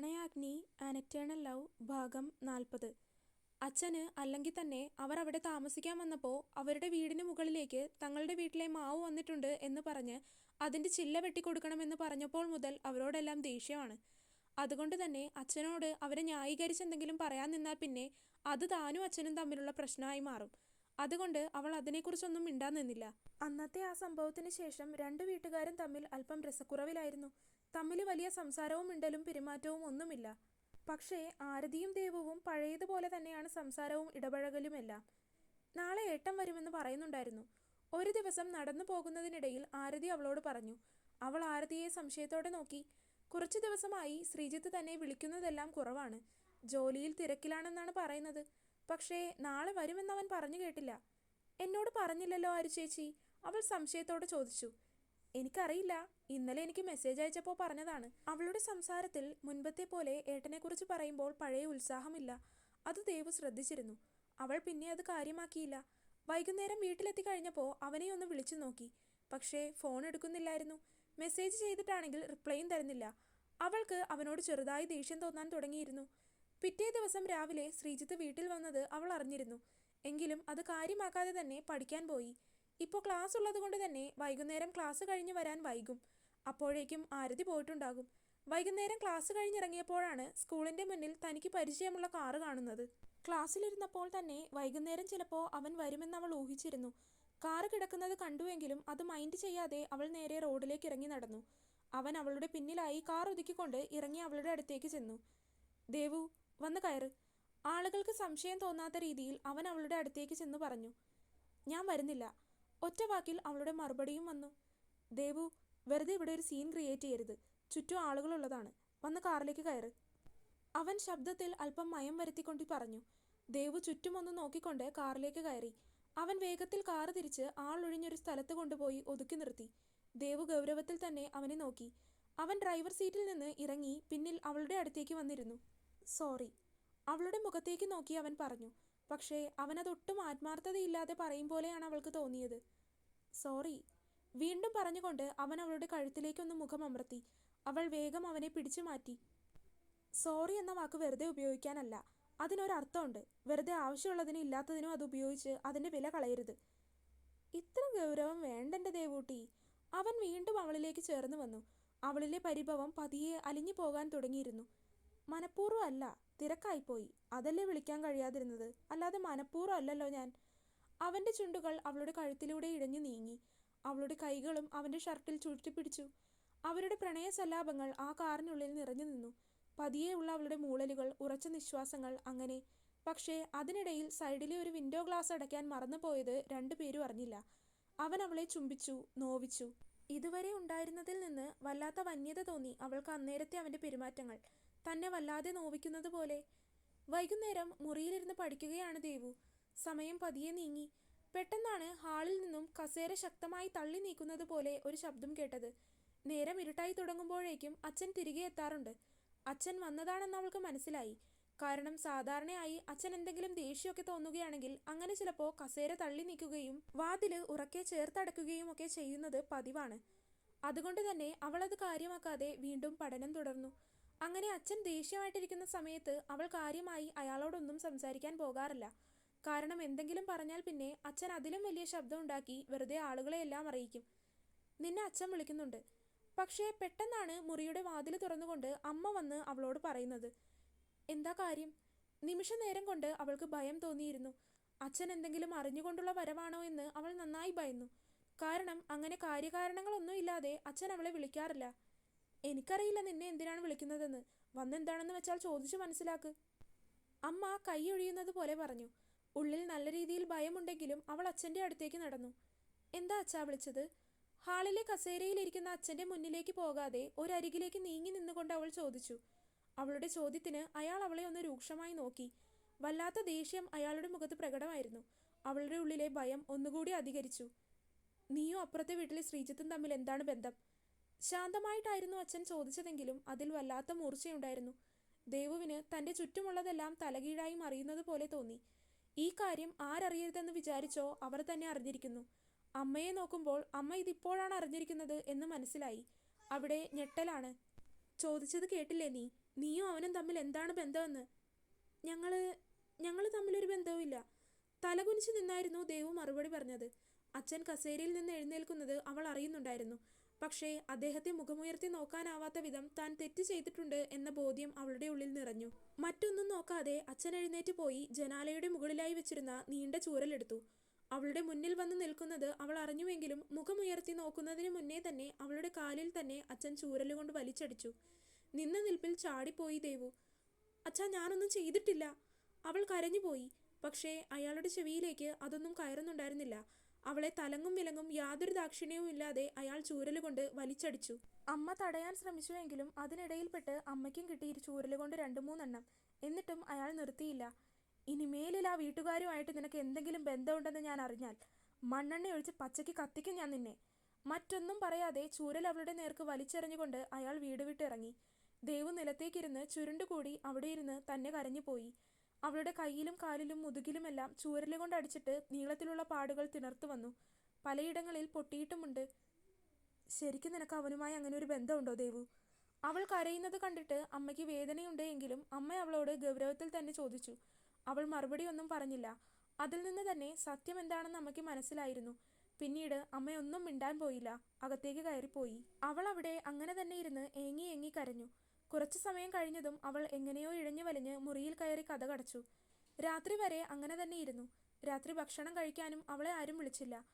Pranayagni eternal love ഭാഗം നാൽപ്പത്. അച്ഛന് അല്ലെങ്കിൽ തന്നെ അവർ അവിടെ താമസിക്കാൻ വന്നപ്പോൾ അവരുടെ വീടിന് മുകളിലേക്ക് തങ്ങളുടെ വീട്ടിലെ മാവ് വന്നിട്ടുണ്ട് എന്ന് പറഞ്ഞ് അതിന്റെ ചില്ല വെട്ടിക്കൊടുക്കണമെന്ന് പറഞ്ഞപ്പോൾ മുതൽ അവരോടെല്ലാം ദേഷ്യമാണ്. അതുകൊണ്ട് തന്നെ അച്ഛനോട് അവരെ ന്യായീകരിച്ച് എന്തെങ്കിലും പറയാൻ നിന്നാൽ പിന്നെ അത് താനും അച്ഛനും തമ്മിലുള്ള പ്രശ്നമായി മാറും. അതുകൊണ്ട് അവൾ അതിനെക്കുറിച്ചൊന്നും മിണ്ടാൻ നിന്നില്ല. അന്നത്തെ ആ സംഭവത്തിന് ശേഷം രണ്ട് വീട്ടുകാരും തമ്മിൽ അല്പം രസക്കുറവിലായിരുന്നു. തമ്മിൽ വലിയ സംസാരവും മിണ്ടലും പെരുമാറ്റവും ഒന്നുമില്ല. പക്ഷേ ആരതിയും ദേവവും പഴയതുപോലെ തന്നെയാണ് സംസാരവും ഇടപഴകലുമെല്ലാം. നാളെ ഏട്ടം വരുമെന്ന് പറയുന്നുണ്ടായിരുന്നു. ഒരു ദിവസം നടന്നു പോകുന്നതിനിടയിൽ ആരതി അവളോട് പറഞ്ഞു അവൾ ആരതിയെ സംശയത്തോടെ നോക്കി. കുറച്ചു ദിവസമായി ശ്രീജിത്ത് തന്നെ വിളിക്കുന്നതെല്ലാം കുറവാണ്. ജോലിയിൽ തിരക്കിലാണെന്നാണ് പറയുന്നത്. പക്ഷേ നാളെ വരുമെന്ന് അവൻ പറഞ്ഞു കേട്ടില്ല. എന്നോട് പറഞ്ഞില്ലല്ലോ ആരു ചേച്ചി? അവൾ സംശയത്തോടെ ചോദിച്ചു. എനിക്കറിയില്ല. ഇന്നലെ എനിക്ക് മെസ്സേജ് അയച്ചപ്പോൾ പറഞ്ഞതാണ്. അവളുടെ സംസാരത്തിൽ മുൻപത്തെ പോലെ ഏട്ടനെക്കുറിച്ച് പറയുമ്പോൾ പഴയ ഉത്സാഹമില്ല. അത് ദേവ് ശ്രദ്ധിച്ചിരുന്നു. അവൾ പിന്നെ അത് കാര്യമാക്കിയില്ല. വൈകുന്നേരം വീട്ടിലെത്തി കഴിഞ്ഞപ്പോൾ അവനെ ഒന്ന് വിളിച്ചു നോക്കി. പക്ഷേ ഫോൺ എടുക്കുന്നില്ലായിരുന്നു. മെസ്സേജ് ചെയ്തിട്ടാണെങ്കിൽ റിപ്ലൈയും തരുന്നില്ല. അവൾക്ക് അവനോട് ചെറുതായി ദേഷ്യം തോന്നാൻ തുടങ്ങിയിരുന്നു. പിറ്റേ ദിവസം രാവിലെ ശ്രീജിത്ത് വീട്ടിൽ വന്നത് അവൾ അറിഞ്ഞിരുന്നു. എങ്കിലും അത് കാര്യമാക്കാതെ തന്നെ പഠിക്കാൻ പോയി. ഇപ്പോൾ ക്ലാസ് ഉള്ളത് കൊണ്ട് തന്നെ വൈകുന്നേരം ക്ലാസ് കഴിഞ്ഞ് വരാൻ വൈകും. അപ്പോഴേക്കും ആരതി പോയിട്ടുണ്ടാകും. വൈകുന്നേരം ക്ലാസ് കഴിഞ്ഞിറങ്ങിയപ്പോഴാണ് സ്കൂളിന്റെ മുന്നിൽ തനിക്ക് പരിചയമുള്ള കാറ് കാണുന്നത്. ക്ലാസ്സിലിരുന്നപ്പോൾ തന്നെ വൈകുന്നേരം ചിലപ്പോൾ അവൻ വരുമെന്ന് അവൾ ഊഹിച്ചിരുന്നു. കാറ് കിടക്കുന്നത് കണ്ടുവെങ്കിലും അത് മൈൻഡ് ചെയ്യാതെ അവൾ നേരെ റോഡിലേക്ക് ഇറങ്ങി നടന്നു. അവൻ അവളുടെ പിന്നിലായി കാർ ഒതുക്കിക്കൊണ്ട് ഇറങ്ങി അവളുടെ അടുത്തേക്ക് ചെന്നു. ദേവു വന്ന് കയറ്. ആളുകൾക്ക് സംശയം തോന്നാത്ത രീതിയിൽ അവൻ അവളുടെ അടുത്തേക്ക് ചെന്ന് പറഞ്ഞു. ഞാൻ വരുന്നില്ല. ഒറ്റ വാക്കിൽ അവളുടെ മറുപടിയും വന്നു. ദേവു വെറുതെ ഇവിടെ ഒരു സീൻ ക്രിയേറ്റ് ചെയ്യരുത്. ചുറ്റും ആളുകളുള്ളതാണ്. വന്ന് കാറിലേക്ക് കയറ്. അവൻ ശബ്ദത്തിൽ അല്പം മയം വരുത്തിക്കൊണ്ട് പറഞ്ഞു. ദേവു ചുറ്റുമൊന്ന് നോക്കിക്കൊണ്ട് കാറിലേക്ക് കയറി. അവൻ വേഗത്തിൽ കാറ് തിരിച്ച് ആളൊഴിഞ്ഞൊരു സ്ഥലത്ത് കൊണ്ടുപോയി ഒതുക്കി നിർത്തി. ദേവു ഗൗരവത്തിൽ തന്നെ അവനെ നോക്കി. അവൻ ഡ്രൈവർ സീറ്റിൽ നിന്ന് ഇറങ്ങി പിന്നിൽ അവളുടെ അടുത്തേക്ക് വന്നിരുന്നു. സോറി. അവളുടെ മുഖത്തേക്ക് നോക്കി അവൻ പറഞ്ഞു. പക്ഷേ അവനതൊട്ടും ആത്മാർത്ഥതയില്ലാതെ പറയും പോലെയാണ് അവൾക്ക് തോന്നിയത്. സോറി. വീണ്ടും പറഞ്ഞുകൊണ്ട് അവൻ അവളുടെ കഴുത്തിലേക്കൊന്ന് മുഖം അമർത്തി. അവൾ വേഗം അവനെ പിടിച്ചു മാറ്റി. സോറി എന്ന വാക്ക് വെറുതെ ഉപയോഗിക്കാനല്ല. അതിനൊരർത്ഥമുണ്ട്. വെറുതെ ആവശ്യമുള്ളതിനും ഇല്ലാത്തതിനും അത് ഉപയോഗിച്ച് അതിന്റെ വില കളയരുത്. ഇത്ര ഗൗരവം വേണ്ടെന്റെ ദേവൂട്ടി. അവൻ വീണ്ടും അവളിലേക്ക് ചേർന്ന് വന്നു. അവളിലെ പരിഭവം പതിയെ അലിഞ്ഞു പോകാൻ തുടങ്ങിയിരുന്നു. മനഃപൂർവം അല്ല തിരക്കായിപ്പോയി. അതല്ലേ വിളിക്കാൻ കഴിയാതിരുന്നത്? അല്ലാതെ മനഃപൂർവം അല്ലല്ലോ ഞാൻ. അവന്റെ ചുണ്ടുകൾ അവളുടെ കഴുത്തിലൂടെ ഇഴഞ്ഞു നീങ്ങി. അവളുടെ കൈകളും അവന്റെ ഷർട്ടിൽ ചുരുട്ടിപ്പിടിച്ചു അവരുടെ പ്രണയ സല്ലാപങ്ങൾ ആ കാറിനുള്ളിൽ നിറഞ്ഞു നിന്നു. പതിയെ ഉള്ള അവളുടെ മൂളലുകൾ ഉറച്ച നിശ്വാസങ്ങൾ അങ്ങനെ. പക്ഷേ അതിനിടയിൽ സൈഡിലെ ഒരു വിൻഡോ ഗ്ലാസ് അടയ്ക്കാൻ മറന്നുപോയത് രണ്ടുപേരും അറിഞ്ഞില്ല. അവൻ അവളെ ചുംബിച്ചു നോവിച്ചു. ഇതുവരെ ഉണ്ടായിരുന്നതിൽ നിന്ന് വല്ലാത്ത വന്യത തോന്നി അവൾക്ക് അന്നേരത്തെ അവന്റെ പെരുമാറ്റങ്ങൾ. തന്നെ വല്ലാതെ നോവിക്കുന്നത് പോലെ. വൈകുന്നേരം മുറിയിലിരുന്ന് പഠിക്കുകയാണ് ദേവു. സമയം പതിയെ നീങ്ങി. പെട്ടെന്നാണ് ഹാളിൽ നിന്നും കസേര ശക്തമായി തള്ളി നീക്കുന്നത് പോലെ ഒരു ശബ്ദം കേട്ടത്. നേരം ഇരുട്ടായി തുടങ്ങുമ്പോഴേക്കും അച്ഛൻ തിരികെ എത്താറുണ്ട്. അച്ഛൻ വന്നതാണെന്ന് അവൾക്ക് മനസ്സിലായി. കാരണം സാധാരണയായി അച്ഛൻ എന്തെങ്കിലും ദേഷ്യമൊക്കെ തോന്നുകയാണെങ്കിൽ അങ്ങനെ ചിലപ്പോൾ കസേര തള്ളി നീക്കുകയും വാതിൽ ഉറക്കെ ചേർത്തടക്കുകയും ഒക്കെ ചെയ്യുന്നത് പതിവാണ്. അതുകൊണ്ട് തന്നെ അവളത് കാര്യമാക്കാതെ വീണ്ടും പഠനം തുടർന്നു. അങ്ങനെ അച്ഛൻ ദേഷ്യമായിട്ടിരിക്കുന്ന സമയത്ത് അവൾ കാര്യമായി അയാളോടൊന്നും സംസാരിക്കാൻ പോകാറില്ല. കാരണം എന്തെങ്കിലും പറഞ്ഞാൽ പിന്നെ അച്ഛൻ അതിലും വലിയ ശബ്ദം ഉണ്ടാക്കി വെറുതെ ആളുകളെയെല്ലാം അറിയിക്കും. നിന്നെ അച്ഛൻ വിളിക്കുന്നുണ്ട്. പക്ഷേ പെട്ടെന്നാണ് മുറിയുടെ വാതിൽ തുറന്നുകൊണ്ട് അമ്മ വന്ന് അവളോട് പറയുന്നത്. എന്താ കാര്യം? നിമിഷ നേരം കൊണ്ട് അവൾക്ക് ഭയം തോന്നിയിരുന്നു. അച്ഛൻ എന്തെങ്കിലും അറിഞ്ഞുകൊണ്ടുള്ള വരവാണോ എന്ന് അവൾ നന്നായി ഭയന്നു. കാരണം അങ്ങനെ കാര്യകാരണങ്ങളൊന്നും ഇല്ലാതെ അച്ഛൻ അവളെ വിളിക്കാറില്ല. എനിക്കറിയില്ല നിന്നെ എന്തിനാണ് വിളിക്കുന്നതെന്ന്. വന്നെന്താണെന്ന് വെച്ചാൽ ചോദിച്ചു മനസ്സിലാക്ക്. അമ്മ കൈ ഒഴിയുന്നത് പോലെ പറഞ്ഞു. ഉള്ളിൽ നല്ല രീതിയിൽ ഭയമുണ്ടെങ്കിലും അവൾ അച്ഛന്റെ അടുത്തേക്ക് നടന്നു. എന്താ അച്ഛാ വിളിച്ചത്? ഹാളിലെ കസേരയിലിരിക്കുന്ന അച്ഛന്റെ മുന്നിലേക്ക് പോകാതെ ഒരരികിലേക്ക് നീങ്ങി നിന്നുകൊണ്ട് അവൾ ചോദിച്ചു. അവളുടെ ചോദ്യത്തിന് അയാൾ അവളെ ഒന്ന് രൂക്ഷമായി നോക്കി. വല്ലാത്ത ദേഷ്യം അയാളുടെ മുഖത്ത് പ്രകടമായിരുന്നു. അവളുടെ ഉള്ളിലെ ഭയം ഒന്നുകൂടി അധികരിച്ചു. നീയും അപ്പുറത്തെ വീട്ടിലെ ശ്രീജിത്തും തമ്മിൽ എന്താണ് ബന്ധം? ശാന്തമായിട്ടായിരുന്നു അച്ഛൻ ചോദിച്ചതെങ്കിലും അതിൽ വല്ലാത്ത മൂർച്ചയുണ്ടായിരുന്നു. ദേവുവിന് തന്റെ ചുറ്റുമുള്ളതെല്ലാം തലകീഴായി മറിയുന്നത് പോലെ തോന്നി. ഈ കാര്യം ആരറിയരുതെന്ന് വിചാരിച്ചോ അവർ തന്നെ അറിഞ്ഞിരിക്കുന്നു. അമ്മയെ നോക്കുമ്പോൾ അമ്മ ഇതിപ്പോഴാണ് അറിഞ്ഞിരിക്കുന്നത് എന്ന് മനസ്സിലായി. അവിടെ ഞെട്ടലാണ്. ചോദിച്ചത് കേട്ടില്ലേ നീ? നീയും അവനും തമ്മിൽ എന്താണ് ബന്ധമെന്ന്? ഞങ്ങൾ ഞങ്ങൾ തമ്മിലൊരു ബന്ധവുമില്ല. തലകുനിച്ച് നിന്നായിരുന്നു ദേവു മറുപടി പറഞ്ഞത്. അച്ഛൻ കസേരയിൽ നിന്ന് എഴുന്നേൽക്കുന്നത് അവൾ അറിയുന്നുണ്ടായിരുന്നു. പക്ഷേ അദ്ദേഹത്തെ മുഖമുയർത്തി നോക്കാനാവാത്ത വിധം താൻ തെറ്റ് ചെയ്തിട്ടുണ്ട് എന്ന ബോധ്യം അവളുടെ ഉള്ളിൽ നിറഞ്ഞു. മറ്റൊന്നും നോക്കാതെ അച്ഛൻ എഴുന്നേറ്റ് പോയി ജനാലയുടെ മുകളിലായി വെച്ചിരുന്ന നീണ്ട ചൂരലെടുത്തു. അവളുടെ മുന്നിൽ വന്ന് നിൽക്കുന്നത് അവൾ അറിഞ്ഞുവെങ്കിലും മുഖമുയർത്തി നോക്കുന്നതിന് മുന്നേ തന്നെ അവളുടെ കാലിൽ തന്നെ അച്ഛൻ ചൂരലുകൊണ്ട് വലിച്ചടിച്ചു. നിന്ന നിൽപ്പിൽ ചാടിപ്പോയി ദേവു. അച്ഛാ ഞാനൊന്നും ചെയ്തിട്ടില്ല. അവൾ കരഞ്ഞുപോയി. പക്ഷേ അയാളുടെ ചെവിയിലേക്ക് അതൊന്നും കയറുന്നുണ്ടായിരുന്നില്ല. അവളെ തലങ്ങും വിലങ്ങും യാതൊരു ദാക്ഷിണ്യവും ഇല്ലാതെ അയാൾ ചൂരലുകൊണ്ട് വലിച്ചടിച്ചു. അമ്മ തടയാൻ ശ്രമിച്ചുവെങ്കിലും അതിനിടയിൽപ്പെട്ട് അമ്മയ്ക്കും കിട്ടി ചൂരലുകൊണ്ട് രണ്ടു മൂന്നെണ്ണം. എന്നിട്ടും അയാൾ നിർത്തിയില്ല. ഇനിമേലിൽ ആ വീട്ടുകാരുമായിട്ട് നിനക്ക് എന്തെങ്കിലും ബന്ധമുണ്ടെന്ന് ഞാൻ അറിഞ്ഞാൽ? മണ്ണെണ്ണ ഒഴിച്ച് പച്ചയ്ക്ക് കത്തിക്കും ഞാൻ നിന്നെ. മറ്റൊന്നും പറയാതെ ചൂരൽ അവളുടെ നേർക്ക് വലിച്ചെറിഞ്ഞുകൊണ്ട് അയാൾ വീട് വിട്ടിറങ്ങി. ദേവു നിലത്തേക്കിരുന്ന് ചുരുണ്ടുകൂടി അവിടെ ഇരുന്ന് തന്നെ കരഞ്ഞുപോയി. അവളുടെ കയ്യിലും കാലിലും മുതുകിലുമെല്ലാം ചൂരലുകൊണ്ട് അടിച്ചിട്ട് നീളത്തിലുള്ള പാടുകൾ തിണർത്തു വന്നു. പലയിടങ്ങളിൽ പൊട്ടിയിട്ടുമുണ്ട്. ശരിക്കും നിനക്ക് അവനുമായി അങ്ങനെ ഒരു ബന്ധമുണ്ടോ ദേവു? അവൾ കരയുന്നത് കണ്ടിട്ട് അമ്മയ്ക്ക് വേദനയുണ്ട് എങ്കിലും അമ്മ അവളോട് ഗൗരവത്തിൽ തന്നെ ചോദിച്ചു. അവൾ മറുപടി ഒന്നും പറഞ്ഞില്ല. അതിൽ നിന്ന് തന്നെ സത്യം എന്താണെന്ന് അമ്മയ്ക്ക് മനസ്സിലായിരുന്നു. പിന്നീട് അമ്മയൊന്നും മിണ്ടാൻ പോയില്ല. അകത്തേക്ക് കയറിപ്പോയി. അവൾ അവിടെ അങ്ങനെ തന്നെ ഇരുന്ന് ഏങ്ങി ഏങ്ങി കരഞ്ഞു. കുറച്ചു സമയം കഴിഞ്ഞതും അവൾ എങ്ങനെയോ ഇഴഞ്ഞു വലിഞ്ഞ് മുറിയിൽ കയറി കഥ കടച്ചു രാത്രി വരെ അങ്ങനെ തന്നെ ഇരുന്നു. രാത്രി ഭക്ഷണം കഴിക്കാനും അവളെ ആരും വിളിച്ചില്ല.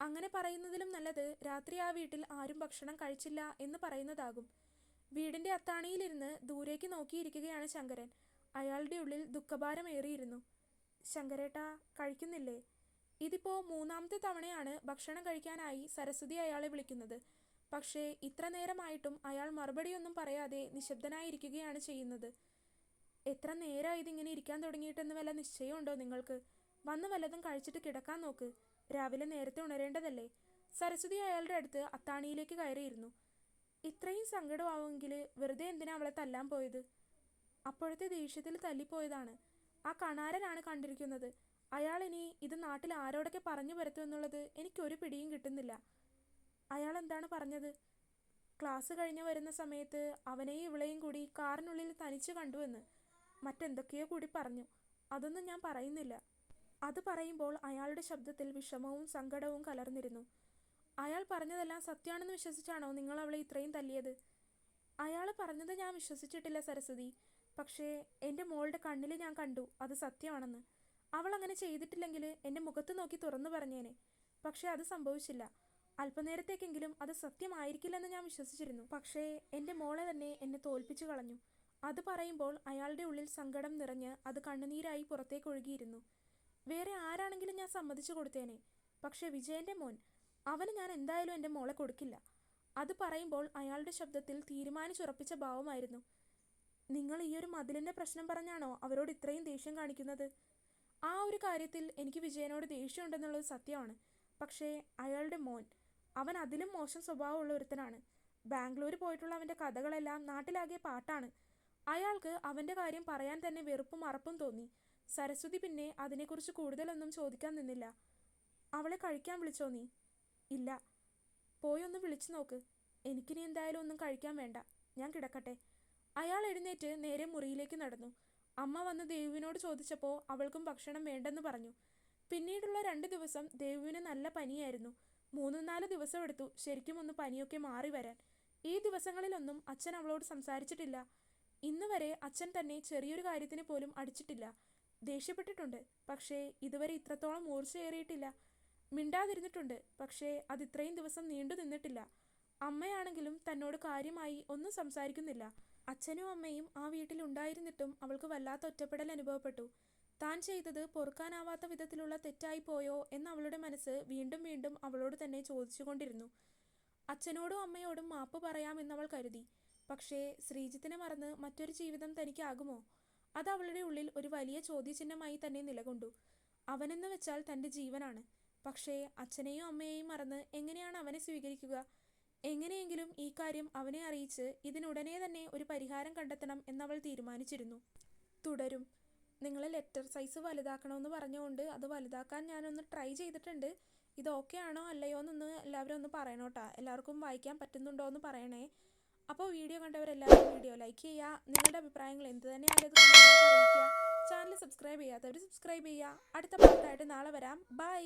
അങ്ങനെ പറയുന്നതിലും നല്ലത് രാത്രി ആ വീട്ടിൽ ആരും ഭക്ഷണം കഴിച്ചില്ല എന്ന് പറയുന്നതാകും. വീടിന്റെ അത്താണിയിലിരുന്ന് ദൂരേക്ക് നോക്കിയിരിക്കുകയാണ് ശങ്കരൻ. അയാളുടെ ഉള്ളിൽ ദുഃഖഭാരമേറിയിരുന്നു. ശങ്കരേട്ട കഴിക്കുന്നില്ലേ? ഇതിപ്പോ മൂന്നാമത്തെ തവണയാണ് ഭക്ഷണം കഴിക്കാനായി സരസ്വതി അയാളെ വിളിക്കുന്നത്. പക്ഷേ ഇത്ര നേരമായിട്ടും അയാൾ മറുപടിയൊന്നും പറയാതെ നിശബ്ദനായിരിക്കുകയാണ് ചെയ്യുന്നത്. എത്ര നേരമായി ഇതിങ്ങനെ ഇരിക്കാൻ തുടങ്ങിയിട്ടെന്ന് വല്ല നിശ്ചയമുണ്ടോ നിങ്ങൾക്ക്? വന്ന് വല്ലതും കഴിച്ചിട്ട് കിടക്കാൻ നോക്ക്. രാവിലെ നേരത്തെ ഉണരേണ്ടതല്ലേ? സരസ്വതി അയാളുടെ അടുത്ത് അത്താണിയിലേക്ക് കയറിയിരുന്നു. ഇത്രയും സങ്കടമാവുമെങ്കിൽ വെറുതെ എന്തിനാ അവളെ തല്ലാൻ പോയത്? അപ്പോഴത്തെ ദേഷ്യത്തിൽ തല്ലിപ്പോയതാണ്. ആ കണാരനാണ് കണ്ടിരിക്കുന്നത്. അയാൾ ഇനി ഇത് നാട്ടിൽ ആരോടൊക്കെ പറഞ്ഞു പരത്തുമെന്നുള്ളത് എനിക്കൊരു പിടിയും കിട്ടുന്നില്ല. അയാൾ എന്താണ് പറഞ്ഞത്? ക്ലാസ് കഴിഞ്ഞ് വരുന്ന സമയത്ത് അവനെയും ഇവളെയും കൂടി കാറിനുള്ളിൽ തനിച്ച് കണ്ടുവെന്ന് മറ്റെന്തൊക്കെയോ കൂടി പറഞ്ഞു. അതൊന്നും ഞാൻ പറയുന്നില്ല. അത് പറയുമ്പോൾ അയാളുടെ ശബ്ദത്തിൽ വിഷമവും സങ്കടവും കലർന്നിരുന്നു. അയാൾ പറഞ്ഞതെല്ലാം സത്യമാണെന്ന് വിശ്വസിച്ചാണോ നിങ്ങൾ അവളെ ഇത്രയും തല്ലിയത്? അയാൾ പറഞ്ഞത് ഞാൻ വിശ്വസിച്ചിട്ടില്ല സരസ്വതി. പക്ഷേ എന്റെ മോളുടെ കണ്ണിൽ ഞാൻ കണ്ടു അത് സത്യമാണെന്ന്. അവൾ അങ്ങനെ ചെയ്തിട്ടില്ലെങ്കിൽ എന്റെ മുഖത്ത് നോക്കി തുറന്നു പറഞ്ഞേനെ. പക്ഷേ അത് സംഭവിച്ചില്ല. അല്പനേരത്തേക്കെങ്കിലും അത് സത്യമായിരിക്കില്ലെന്ന് ഞാൻ വിശ്വസിച്ചിരുന്നു. പക്ഷേ എന്റെ മോളെ തന്നെ എന്നെ തോൽപ്പിച്ചു കളഞ്ഞു. അത് പറയുമ്പോൾ അയാളുടെ ഉള്ളിൽ സങ്കടം നിറഞ്ഞ് അത് കണ്ണുനീരായി പുറത്തേക്ക് ഒഴുകിയിരുന്നു. വേറെ ആരാണെങ്കിലും ഞാൻ സമ്മതിച്ചു കൊടുത്തേനെ. പക്ഷെ വിജയന്റെ മോൻ അവന് ഞാൻ എന്തായാലും എന്റെ മോളെ കൊടുക്കില്ല. അത് പറയുമ്പോൾ അയാളുടെ ശബ്ദത്തിൽ തീരുമാനിച്ചുറപ്പിച്ച ഭാവമായിരുന്നു. നിങ്ങൾ ഈ ഒരു മതിലിന്റെ പ്രശ്നം പറഞ്ഞാണോ അവരോട് ഇത്രയും ദേഷ്യം കാണിക്കുന്നത്? ആ ഒരു കാര്യത്തിൽ എനിക്ക് വിജയനോട് ദേഷ്യമുണ്ടെന്നുള്ളത് സത്യമാണ്. പക്ഷേ അയാളുടെ മോൻ അവൻ അതിലും മോശം സ്വഭാവമുള്ള ഒരുത്തനാണ്. ബാംഗ്ലൂർ പോയിട്ടുള്ള അവന്റെ കഥകളെല്ലാം നാട്ടിലാകെ പാട്ടാണ്. അയാൾക്ക് അവന്റെ കാര്യം പറയാൻ തന്നെ വെറുപ്പും അറപ്പും തോന്നി. സരസ്വതി പിന്നെ അതിനെക്കുറിച്ച് കൂടുതലൊന്നും ചോദിക്കാൻ നിന്നില്ല. അവളെ കഴിക്കാൻ വിളിച്ചോ നീ? ഇല്ല. പോയി ഒന്ന് വിളിച്ചു നോക്ക്. എനിക്കിനി എന്തായാലും ഒന്നും കഴിക്കാൻ വേണ്ട. ഞാൻ കിടക്കട്ടെ. അയാൾ എഴുന്നേറ്റ് നേരെ മുറിയിലേക്ക് നടന്നു. അമ്മ വന്ന് ദേവുവിനോട് ചോദിച്ചപ്പോൾ അവൾക്കും ഭക്ഷണം വേണ്ടെന്ന് പറഞ്ഞു. പിന്നീടുള്ള രണ്ട് ദിവസം ദേവുവിന് നല്ല പനിയായിരുന്നു. മൂന്ന് നാല് ദിവസം എടുത്തു ശരിക്കും ഒന്ന് പനിയൊക്കെ മാറി വരാൻ. ഈ ദിവസങ്ങളിലൊന്നും അച്ഛൻ അവളോട് സംസാരിച്ചിട്ടില്ല. ഇന്ന് വരെ അച്ഛൻ തന്നെ ചെറിയൊരു കാര്യത്തിന് പോലും അടിച്ചിട്ടില്ല. ദേഷ്യപ്പെട്ടിട്ടുണ്ട്. പക്ഷേ ഇതുവരെ ഇത്രത്തോളം മൂർച്ചയേറിയിട്ടില്ല. മിണ്ടാതിരുന്നിട്ടുണ്ട്. പക്ഷേ അത് ഇത്രയും ദിവസം നീണ്ടു നിന്നിട്ടില്ല. അമ്മയാണെങ്കിലും തന്നോട് കാര്യമായി ഒന്നും സംസാരിക്കുന്നില്ല. അച്ഛനും അമ്മയും ആ വീട്ടിൽ ഉണ്ടായിരുന്നിട്ടും അവൾക്ക് വല്ലാത്ത ഒറ്റപ്പെടൽ അനുഭവപ്പെട്ടു. താൻ ചെയ്തത് പൊറുക്കാനാവാത്ത വിധത്തിലുള്ള തെറ്റായി പോയോ എന്ന് അവളുടെ മനസ്സ് വീണ്ടും വീണ്ടും അവളോട് തന്നെ ചോദിച്ചുകൊണ്ടിരുന്നു. അച്ഛനോടും അമ്മയോടും മാപ്പ് പറയാമെന്നവൾ കരുതി. പക്ഷേ ശ്രീജിത്തിനെ മറന്ന് മറ്റൊരു ജീവിതം തനിക്കാകുമോ? അത് അവളുടെ ഉള്ളിൽ ഒരു വലിയ ചോദ്യചിഹ്നമായി തന്നെ നിലകൊണ്ടു. അവനെന്ന് വെച്ചാൽ തന്റെ ജീവനാണ്. പക്ഷേ അച്ഛനെയും അമ്മയെയും മറന്ന് എങ്ങനെയാണ് അവനെ സ്വീകരിക്കുക? എങ്ങനെയെങ്കിലും ഈ കാര്യം അവനെ അറിയിച്ച് ഇതിനുടനെ തന്നെ ഒരു പരിഹാരം കണ്ടെത്തണം എന്നവൾ തീരുമാനിച്ചിരുന്നു. തുടരും. നിങ്ങൾ ലെറ്റർ സൈസ് വലുതാക്കണമെന്ന് പറഞ്ഞുകൊണ്ട് അത് വലുതാക്കാൻ ഞാനൊന്ന് ട്രൈ ചെയ്തിട്ടുണ്ട്. ഇത് ഓക്കെ ആണോ അല്ലയോ എന്നൊന്ന് എല്ലാവരും ഒന്ന് പറയണോട്ടാ. എല്ലാവർക്കും വായിക്കാൻ പറ്റുന്നുണ്ടോ എന്ന് പറയണേ. അപ്പോൾ വീഡിയോ കണ്ടവരെല്ലാവരും വീഡിയോ ലൈക്ക് ചെയ്യുക നിങ്ങളുടെ അഭിപ്രായങ്ങൾ എന്ത് ആയിട്ട് അറിയിക്കുക. ചാനൽ സബ്സ്ക്രൈബ് ചെയ്യാത്തവർ സബ്സ്ക്രൈബ് ചെയ്യുക അടുത്ത പാർട്ടായിട്ട് നാളെ വരാം. ബൈ